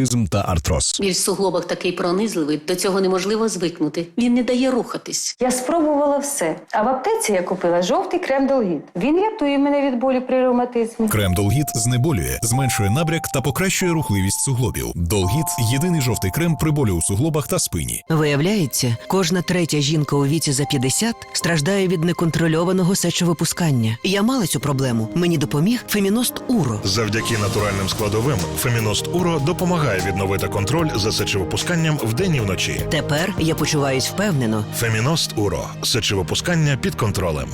ревматизм та артроз. Біль в суглобах такий пронизливий, до цього неможливо звикнути. Він не дає рухатись. Я спробувала все. А в аптеці я купила жовтий крем Долгіт. Він рятує мене від болі при ревматизмі. Крем Долгіт знеболює, зменшує набряк та покращує рухливість суглобів. Долгіт єдиний жовтий крем при болю у суглобах та спині. Виявляється, кожна третя жінка у віці за 50 страждає від неконтрольованого сечовипускання. Я мала цю проблему. Мені допоміг Феміност Уро. Завдяки натуральним складовим Феміност Уро допомагає відновити контроль за сечовипусканням вдень і вночі. Тепер я почуваюсь впевнено. Феміност Уро сечовипускання під контролем.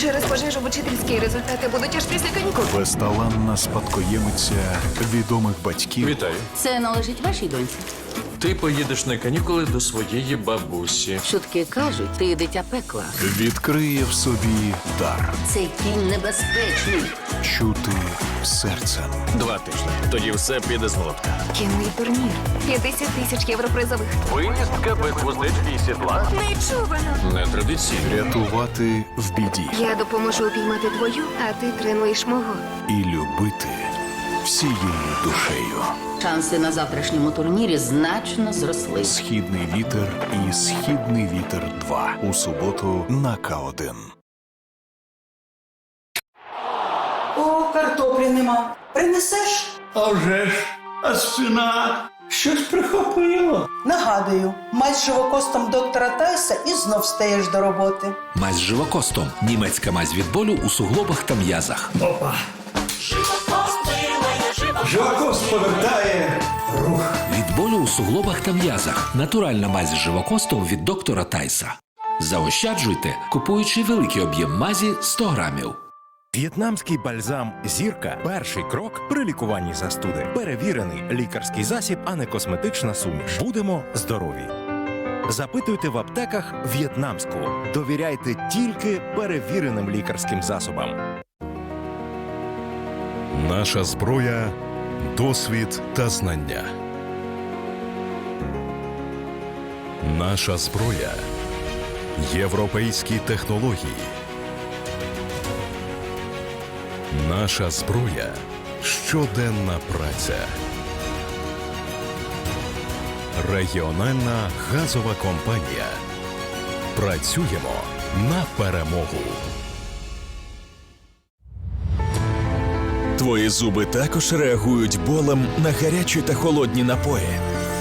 Через пожежу в учительській результати будуть аж після канікул. Безталанна спадкоємиця відомих батьків Вітаю. Це належить вашій доньці. Ти поїдеш на канікули до своєї бабусі. Чутки кажуть, ти дитя пекла. відкриє в собі дар Цей кінь небезпечний. чути серцем. Два тижні. Тоді все піде з молотка. Кінний турнір. 50 тисяч євро призових. Виїздка без вуздечки і сідла. Нечувано. Нетрадиційно. Рятувати в біді Я допоможу упіймати твою, а ти тренуєш мого. і любити всією душею. Шанси на завтрашньому турнірі значно зросли. Східний вітер і східний вітер 2 у суботу на К1. О, картоплі нема. Принесеш? А вже ж, а спина щось прихопило. Нагадую, мать з живокостом доктора Тайса і знов стаєш до роботи. Мазь з живокостом. Німецька мазь від болю у суглобах та м'язах. Опа. Живокост повертає рух. Від болю у суглобах та м'язах. Натуральна мазь з живокостом від доктора Тайса. Заощаджуйте, купуючи великий об'єм мазі 100 грамів. В'єтнамський бальзам Зірка перший крок при лікуванні застуди. Перевірений лікарський засіб, а не косметична суміш. Будемо здорові. Запитуйте в аптеках в'єтнамську. Довіряйте тільки перевіреним лікарським засобам. Наша зброя досвід та знання. Наша зброя європейські технології. Наша зброя щоденна праця. Регіональна газова компанія. Працюємо на перемогу. Твої зуби також реагують болем на гарячі та холодні напої.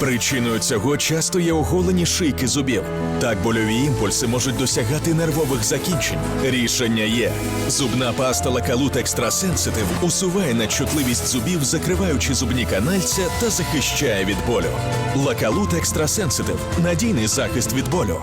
Причиною цього часто є оголені шийки зубів. Так больові імпульси можуть досягати нервових закінчень. Рішення є. Зубна паста Лакалут Екстрасенситив усуває надчутливість зубів, закриваючи зубні канальця та захищає від болю. Лакалут Екстрасенситив надійний захист від болю.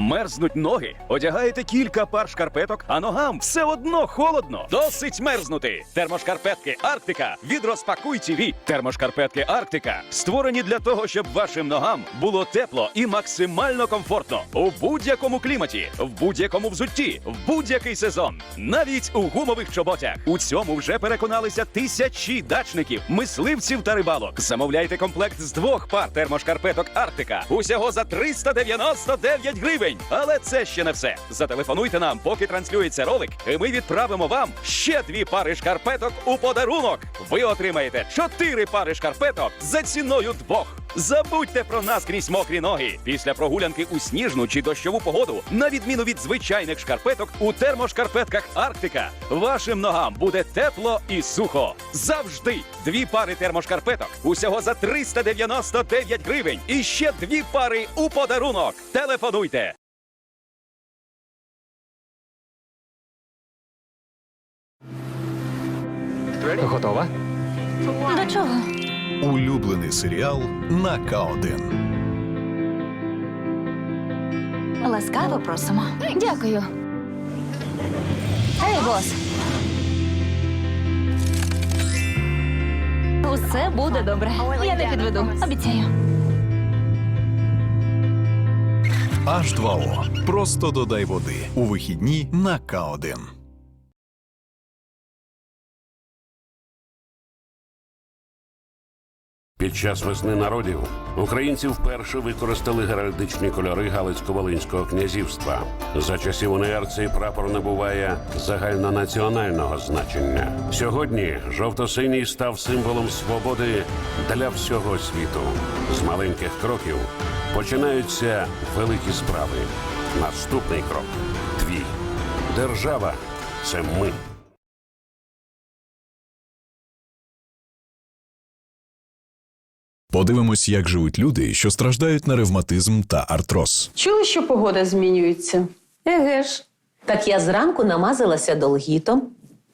Мерзнуть ноги, одягаєте кілька пар шкарпеток, а ногам все одно холодно. Досить мерзнути. Термошкарпетки Арктика від розпакуй ТІВІ. Термошкарпетки Арктика створені для того, щоб вашим ногам було тепло і максимально комфортно у будь-якому кліматі, в будь-якому взутті, в будь-який сезон, навіть у гумових чоботях. У цьому вже переконалися тисячі дачників, мисливців та рибалок. Замовляйте комплект з двох пар термошкарпеток Арктика. Усього за 399 гривень. Але це ще не все. Зателефонуйте нам, поки транслюється ролик, і ми відправимо вам ще дві пари шкарпеток у подарунок. Ви отримаєте чотири пари шкарпеток за ціною двох. Забудьте про нас крізь мокрі ноги. Після прогулянки у сніжну чи дощову погоду, на відміну від звичайних шкарпеток, у термошкарпетках Арктика вашим ногам буде тепло і сухо. Завжди дві пари термошкарпеток усього за 399 гривень. І ще дві пари у подарунок. Телефонуйте. Готова? До чого? Улюблений серіал на К1. Ласкаво просимо. Дякую. Ей, бос. Усе буде добре. Я не підведу. Обіцяю. H2O. Просто додай води. У вихідні на К1. Під час весни народів українці вперше використали геральдичні кольори Галицько-Волинського князівства. За часів УНР цей прапор набуває загальнонаціонального значення. Сьогодні жовто-синій став символом свободи для всього світу. З маленьких кроків починаються великі справи. Наступний крок твій. Держава це ми. Подивимось, як живуть люди, що страждають на ревматизм та артроз. Чули, що погода змінюється? Еге ж. Так я зранку намазалася долгітом.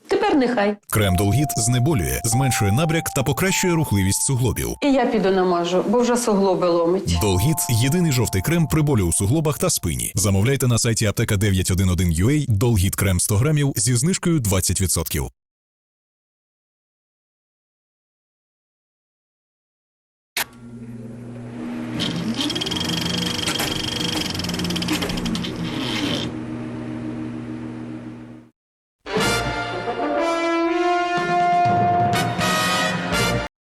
Тепер нехай. Крем Долгіт знеболює, зменшує набряк та покращує рухливість суглобів. І я піду намажу, бо вже суглоби ломить. Долгіт єдиний жовтий крем при болю у суглобах та спині. Замовляйте на сайті аптека 911.ua Долгіт крем 100 грамів зі знижкою 20%.